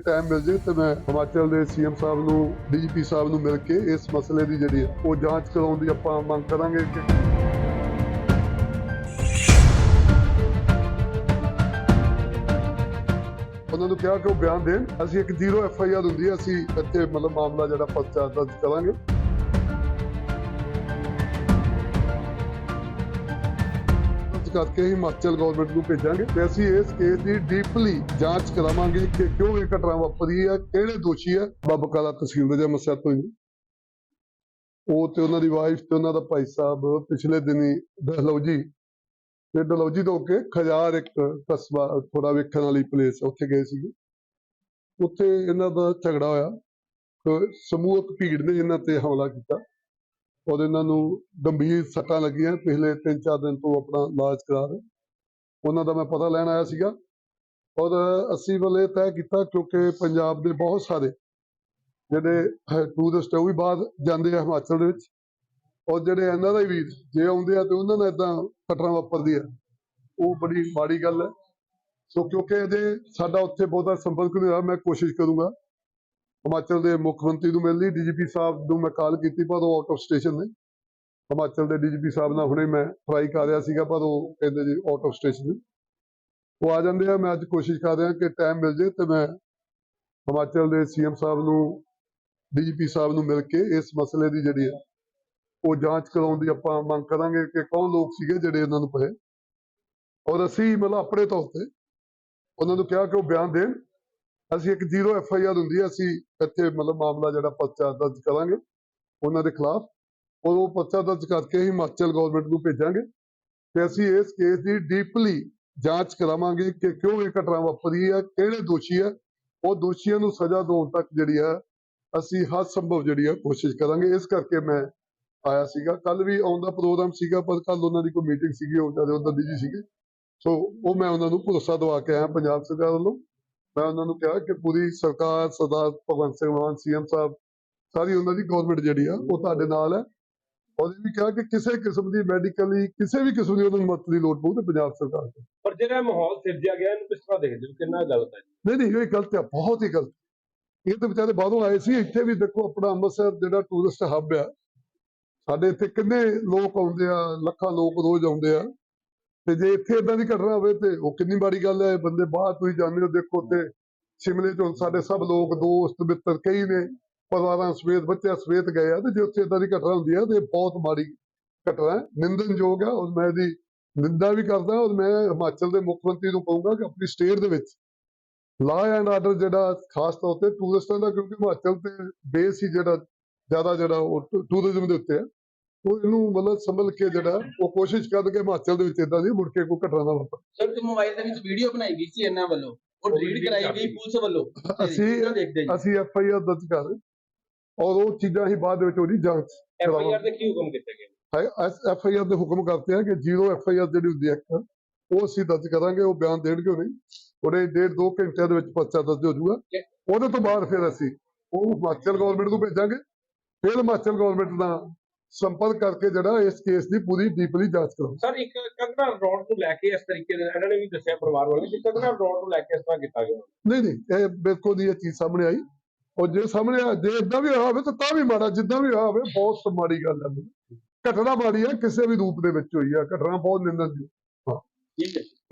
Time ਮਿਲ ਜੇ ਤੇ ਮੈਂ ਹਿਮਾਚਲ ਦੇ ਸੀਐਮ ਸਾਹਿਬ ਨੂੰ ਡੀਜੀਪੀ ਸਾਹਿਬ ਨੂੰ ਮਿਲ ਕੇ ਇਸ ਮਸਲੇ ਦੀ ਜਿਹੜੀ ਉਹ ਜਾਂਚ ਕਰਾਉਣ ਦੀ ਆਪਾਂ ਮੰਗ ਕਰਾਂਗੇ ਕਿ ਉਹਨਾਂ ਨੂੰ ਕਿਹਾ ਕਿ ਉਹ ਬਿਆਨ ਦੇਣ। ਅਸੀਂ ਇੱਕ ਜ਼ੀਰੋ ਐਫ ਆਈ ਆਰ ਹੁੰਦੀ ਹੈ, ਅਸੀਂ ਇੱਥੇ ਮਤਲਬ ਮਾਮਲਾ ਜਿਹੜਾ ਪਰਚਾ ਦਰਜ ਕਰਾਂਗੇ। ਕਰਕੇ ਹਿਮਾਚਲ ਗਵਰਨਮੈਂਟ ਨੂੰ ਭੇਜਾਂਗੇ ਤੇ ਅਸੀਂ ਇਸ ਕੇਸ ਦੀ ਡੀਪਲੀ ਜਾਂਚ ਕਰਾਵਾਂਗੇ ਕਿ ਕਿਉਂ ਇਹ ਘਟਨਾ ਵਾਪਰੀ ਹੈ, ਕਿਹੜੇ ਦੋਸ਼ੀ ਹੈ। ਬਾਬਾ ਕਾਲਾ ਤਹਿਸੀਲ ਦੇ ਮਸਲਾ ਤੋਂ ਉਹ ਤੇ ਉਹਨਾਂ ਦੀ ਵਾਈਫ ਤੇ ਉਹਨਾਂ ਦਾ ਭਾਈ ਸਾਹਿਬ ਪਿਛਲੇ ਦਿਨੀ ਡਲਹੌਜੀ ਤੇ ਡਲਹੌਜੀ ਤੋਂ ਕੇ ਖਜਾਰ ਇੱਕ ਕਸਬਾ ਥੋੜਾ ਵੇਖਣ ਵਾਲੀ ਪਲੇਸ ਉੱਥੇ ਗਏ ਸੀਗੇ। ਉੱਥੇ ਇਹਨਾਂ ਦਾ ਝਗੜਾ ਹੋਇਆ। ਤੇ ਸਮੂਹਕ ਭੀੜ ਨੇ ਇਹਨਾਂ ਤੇ ਹਮਲਾ ਕੀਤਾ। ਔਰ ਇਹਨਾਂ ਨੂੰ ਗੰਭੀਰ ਸੱਟਾਂ ਲੱਗੀਆਂ ਪਿਛਲੇ 3-4 ਦਿਨ ਤੋਂ ਆਪਣਾ ਇਲਾਜ ਕਰਾ ਰਹੇ। ਉਹਨਾਂ ਦਾ ਮੈਂ ਪਤਾ ਲੈਣ ਆਇਆ ਸੀਗਾ ਔਰ ਅਸੀਂ ਵੱਲੇ ਤੈਅ ਕੀਤਾ ਕਿਉਂਕਿ ਪੰਜਾਬ ਦੇ ਬਹੁਤ ਸਾਰੇ ਜਿਹੜੇ ਟੂਰਿਸਟ ਉਹ ਵੀ ਬਾਹਰ ਜਾਂਦੇ ਆ ਹਿਮਾਚਲ ਦੇ ਵਿੱਚ ਔਰ ਜਿਹੜੇ ਇਹਨਾਂ ਦਾ ਹੀ ਵੀਰ ਜੇ ਆਉਂਦੇ ਆ ਤੇ ਉਹਨਾਂ ਨਾਲ ਇਦਾਂ ਘਟਨਾ ਵਾਪਰਦੀ ਆ। ਉਹ ਬੜੀ ਮਾੜੀ ਗੱਲ ਹੈ। ਸੋ ਕਿਉਂਕਿ ਇਹਦੇ ਸਾਡਾ ਉੱਥੇ ਬਹੁਤਾ ਸੰਪਰਕ ਨਹੀਂ ਹੋਇਆ ਮੈਂ ਕੋਸ਼ਿਸ਼ ਕਰੂੰਗਾ ਹਿਮਾਚਲ ਦੇ ਮੁੱਖ ਮੰਤਰੀ ਨੂੰ ਮਿਲਣ ਲਈ ਡੀਜੀਪੀ ਸਾਹਿਬ ਨੂੰ ਮੈਂ ਕਾਲ ਕੀਤੀ, ਪਰ ਉਹ ਆਊਟ ਆਫ ਸਟੇਸ਼ਨ ਨੇ। ਹਿਮਾਚਲ ਦੇ ਡੀਜੀਪੀ ਸਾਹਿਬ ਨਾਲ ਹੁਣੇ ਮੈਂ ਟਰਾਈ ਕਰ ਰਿਹਾ ਸੀਗਾ, ਪਰ ਉਹ ਕਹਿੰਦੇ ਜੀ ਆਊਟ ਆਫ ਸਟੇਸ਼ਨ ਨੇ। ਉਹ ਆ ਜਾਂਦੇ ਆ, ਮੈਂ ਅੱਜ ਕੋਸ਼ਿਸ਼ ਕਰ ਰਿਹਾ ਕਿ ਟਾਈਮ ਮਿਲ ਜੇ ਤੇ ਮੈਂ ਹਿਮਾਚਲ ਦੇ ਸੀਐਮ ਸਾਹਿਬ ਨੂੰ, ਡੀਜੀਪੀ ਸਾਹਿਬ ਨੂੰ ਮਿਲ ਕੇ ਇਸ ਮਸਲੇ ਦੀ ਜਿਹੜੀ ਹੈ, ਉਹ ਜਾਂਚ ਕਰਾਉਣ ਦੀ ਆਪਾਂ ਮੰਗ ਕਰਾਂਗੇ ਕਿ ਕੌਣ ਲੋਕ ਸੀਗੇ ਜਿਹੜੇ ਇਹਨਾਂ ਨੂੰ ਪਏ। ਔਰ ਅਸੀਂ ਮਤਲਬ ਆਪਣੇ ਤੌਰ ਤੇ ਉਹਨਾਂ ਨੂੰ ਕਿਹਾ ਕਿ ਉਹ ਬਿਆਨ ਦੇਣ। ਅਸੀਂ ਇੱਕ ਜ਼ੀਰੋ ਐਫ ਆਈ ਆਰ ਹੁੰਦੀ ਹੈ, ਅਸੀਂ ਇੱਥੇ ਮਤਲਬ ਮਾਮਲਾ ਜਿਹੜਾ ਪਰਚਾ ਦਰਜ ਕਰਾਂਗੇ, ਉਹਨਾਂ ਦੇ ਖਿਲਾਫ। ਔਰ ਉਹ ਪਰਚਾ ਦਰਜ ਕਰਕੇ ਹਿਮਾਚਲ ਗਵਰਨਮੈਂਟ ਨੂੰ ਭੇਜਾਂਗੇ। ਤੇ ਅਸੀਂ ਇਸ ਕੇਸ ਦੀ ਡੀਪਲੀ ਜਾਂਚ ਕਰਾਵਾਂਗੇ ਕਿ ਕਿਉਂ ਇਹ ਘਟਨਾ ਵਾਪਰੀ ਹੈ, ਕਿਹੜੇ ਦੋਸ਼ੀ ਹੈ। ਉਹ ਦੋਸ਼ੀਆਂ ਨੂੰ ਸਜ਼ਾ ਦਿਵਾਉਣ ਤੱਕ ਜਿਹੜੀ ਹੈ, ਅਸੀਂ ਹਰ ਸੰਭਵ ਜਿਹੜੀ ਹੈ ਕੋਸ਼ਿਸ਼ ਕਰਾਂਗੇ। ਇਸ ਕਰਕੇ ਮੈਂ ਆਇਆ ਸੀਗਾ। ਕੱਲ ਵੀ ਆਉਂਦਾ ਪ੍ਰੋਗਰਾਮ ਸੀਗਾ, ਪਰ ਕੱਲ ਉਹਨਾਂ ਦੀ ਕੋਈ ਮੀਟਿੰਗ ਸੀਗੀ, ਉਹ ਜ਼ਿਆਦਾ ਉਧਰ ਬਿਜ਼ੀ ਸੀਗੇ। ਸੋ ਉਹ ਮੈਂ ਉਹਨਾਂ ਨੂੰ ਭਰੋਸਾ ਦਵਾ ਕੇ ਆਇਆ ਪੰਜਾਬ ਸਰਕਾਰ ਵੱਲੋਂ। ਮੈਂ ਉਹਨਾਂ ਨੂੰ ਕਿਹਾ ਕਿ ਪੂਰੀ ਸਰਕਾਰ ਸਰਦਾਰ ਭਗਵੰਤ ਸਿੰਘ ਮਾਨ ਸੀਐਮ ਸਾਹਿਬ ਸਾਰੀ ਉਹਨਾਂ ਦੀ ਗਵਰਨਮੈਂਟ ਜਿਹੜੀ ਆ ਉਹ ਤੁਹਾਡੇ ਨਾਲ ਹੈ। ਉਹਨੇ ਵੀ ਕਿਹਾ ਕਿ ਕਿਸੇ ਕਿਸਮ ਦੀ ਮੈਡੀਕਲੀ ਕਿਸੇ ਵੀ ਕਿਸਮ ਦੀ ਉਹਨਾਂ ਨੂੰ ਮਦਦ ਦੀ ਲੋੜ ਪਊ ਤੇ ਪੰਜਾਬ ਸਰਕਾਰ ਤੋਂ। ਪਰ ਜਿਹੜਾ ਮਾਹੌਲ ਸਿਰਜਿਆ ਗਿਆ ਇਹਨੂੰ ਕਿਸ ਤਰ੍ਹਾਂ ਦੇਖਦੇ ਹੋ? ਕਿੰਨਾ ਗਲਤ ਹੈ? ਨਹੀਂ ਨਹੀਂ ਇਹ ਗਲਤ ਹੈ ਬਹੁਤ ਹੀ ਗਲਤ। ਇਹ ਤਾਂ ਵਿਚਾਰੇ ਬਾਹਰੋਂ ਆਏ ਸੀ ਇੱਥੇ ਵੀ ਦੇਖੋ ਆਪਣਾ ਅੰਮ੍ਰਿਤਸਰ ਜਿਹੜਾ ਟੂਰਿਸਟ ਹੱਬ ਆ ਸਾਡੇ ਇੱਥੇ ਕਿੰਨੇ ਲੋਕ ਆਉਂਦੇ ਆ ਲੱਖਾਂ ਲੋਕ ਰੋਜ਼ ਆਉਂਦੇ ਆ। ਤੇ ਜੇ ਇੱਥੇ ਇਦਾਂ ਦੀ ਘਟਨਾ ਹੋਵੇ ਤੇ ਉਹ ਕਿੰਨੀ ਮਾੜੀ ਗੱਲ ਹੈ, ਬੰਦੇ ਬਾਹਰ ਤੁਸੀਂ ਜਾਂਦੇ ਹੋ, ਦੇਖੋ ਤੇ ਸ਼ਿਮਲੇ ਤੋਂ ਸਾਡੇ ਸਭ ਲੋਕ, ਦੋਸਤ, ਮਿੱਤਰ ਕਈ ਨੇ, ਪਰਿਵਾਰਾਂ ਸਮੇਤ, ਬੱਚਿਆਂ ਸਵੇਤ ਗਏ ਆ ਤੇ ਜੇ ਉੱਥੇ ਇਦਾਂ ਦੀ ਘਟਨਾ ਹੁੰਦੀ ਹੈ ਤੇ ਬਹੁਤ ਮਾੜੀ ਘਟਨਾ ਹੈ। ਨਿੰਦਨਯੋਗ ਆ ਔਰ ਮੈਂ ਇਹਦੀ ਨਿੰਦਾ ਵੀ ਕਰਦਾ ਔਰ ਮੈਂ ਹਿਮਾਚਲ ਦੇ ਮੁੱਖ ਮੰਤਰੀ ਨੂੰ ਕਹੂੰਗਾ ਕਿ ਆਪਣੀ ਸਟੇਟ ਦੇ ਵਿੱਚ ਲਾ ਐਂਡ ਆਰਡਰ ਜਿਹੜਾ ਖਾਸ ਤੌਰ ਤੇ ਟੂਰਿਸਟਾਂ ਦਾ, ਕਿਉਂਕਿ ਹਿਮਾਚਲ ਤੇ ਬੇਸ ਹੀ ਜਿਹੜਾ ਜ਼ਿਆਦਾ ਜਿਹੜਾ ਉਹ ਟੂਰਿਜ਼ਮ ਦੇ ਉੱਤੇ ਹੈ ਉਹ ਇਹਨੂੰ ਮਤਲਬ ਸੰਭਲ ਕੇ ਜਿਹੜਾ ਉਹ ਕੋਸ਼ਿਸ਼ ਕਰਨ ਕਿ ਹਿਮਾਚਲ ਦੇ ਵਿੱਚ ਇਦਾਂ ਦੀ ਮੁੜ ਕੇ ਕੋਈ ਘਟਨਾ ਨਾ ਵਾਪਰੇ। ਸਰ ਤੇ ਮੋਬਾਈਲ ਦੇ ਵਿੱਚ ਵੀਡੀਓ ਬਣਾਈ ਗਈ ਸੀ ਇਹਨਾਂ ਵੱਲੋਂ। ਉਹ ਡਿਲੀਟ ਕਰਾਈ ਕਰ ਗਈ। ਪੁਲਿਸ ਵੱਲੋਂ। ਅਸੀਂ ਅਸੀਂ ਐਫ ਆਈ ਆਰ ਦਰਜ ਕਰ ਔਰ ਉਹ ਚੀਜ਼ਾਂ ਹੀ ਬਾਅਦ ਦੇ ਵਿੱਚ ਉਹਦੀ ਜਾਂਚ ਐਫ ਆਈ ਆਰ ਦੇ ਕੀ ਹੁਕਮ ਕੀਤੇ ਗਏ? ਐਫ ਆਈ ਆਰ ਦੇ ਹੁਕਮ ਕਰਤੇ ਆ ਕਿ ਜ਼ੀਰੋ ਐਫ ਆਈ ਆਰ ਜਿਹੜੀ ਹੁੰਦੀ ਹੈ ਉਹ ਅਸੀਂ ਦਰਜ ਕਰਾਂਗੇ ਉਹ ਬਿਆਨ ਦੇਣਗੇ ਉਹ ਨਹੀਂ ਉਹਦੇ ਡੇਢ ਦੋ ਘੰਟਿਆਂ ਦੇ ਵਿੱਚ ਪਰਚਾ ਦਰਜ ਹੋ ਜਾਊਗਾ। ਉਹਦੇ ਤੋਂ ਬਾਅਦ ਫਿਰ ਅਸੀਂ ਉਹ ਹਿਮਾਚਲ ਗਵਰਨਮੈਂਟ ਨੂੰ ਭੇਜਾਂਗੇ। ਫਿਰ ਹਿਮਾਚਲ ਗਵਰਨਮੈਂਟ ਨਾਲ ਸੰਪਰਕ ਕਰਕੇ ਜਿਹੜਾ ਇਸ ਕੇਸ ਦੀ ਪੂਰੀ ਡੀਪਲੀ ਜਾਂਚ ਕਰਾਂਗੇ ਸਰ ਇੱਕ ਕੰਗਨਾ ਰੋਡ ਨੂੰ ਲੈ ਕੇ ਇਸ ਤਰੀਕੇ ਦੇ ਇਹਨਾਂ ਨੇ ਵੀ ਦੱਸਿਆ ਪਰਿਵਾਰ ਵਾਲੇ ਕਿ ਕੰਗਨਾ ਰੋਡ ਨੂੰ ਲੈ ਕੇ ਇਸ ਤਰ੍ਹਾਂ ਕੀਤਾ ਗਿਆ। ਨਹੀਂ ਨਹੀਂ ਇਹ ਬਿਲਕੁਲ ਨਹੀਂ ਇਹ ਚੀਜ਼ ਸਾਹਮਣੇ ਆਈ। ਔਰ ਜੇ ਸਾਹਮਣੇ ਆ ਜੇ ਇਦਾਂ ਵੀ ਹੋਇਆ ਹੋਵੇ ਤਾਂ ਤਾਂ ਵੀ ਮਾੜਾ ਜਿੱਦਾਂ ਵੀ ਹੋਇਆ ਹੋਵੇ ਬਹੁਤ ਮਾੜੀ ਗੱਲ ਹੈ। ਘਟਨਾ ਮਾੜੀ ਹੈ ਕਿਸੇ ਵੀ ਰੂਪ ਦੇ ਵਿੱਚ ਹੋਈ ਹੈ। ਘਟਨਾ ਬਹੁਤ ਨਿੰਦਨਯੋਗ ਠੀਕ ਹੈ।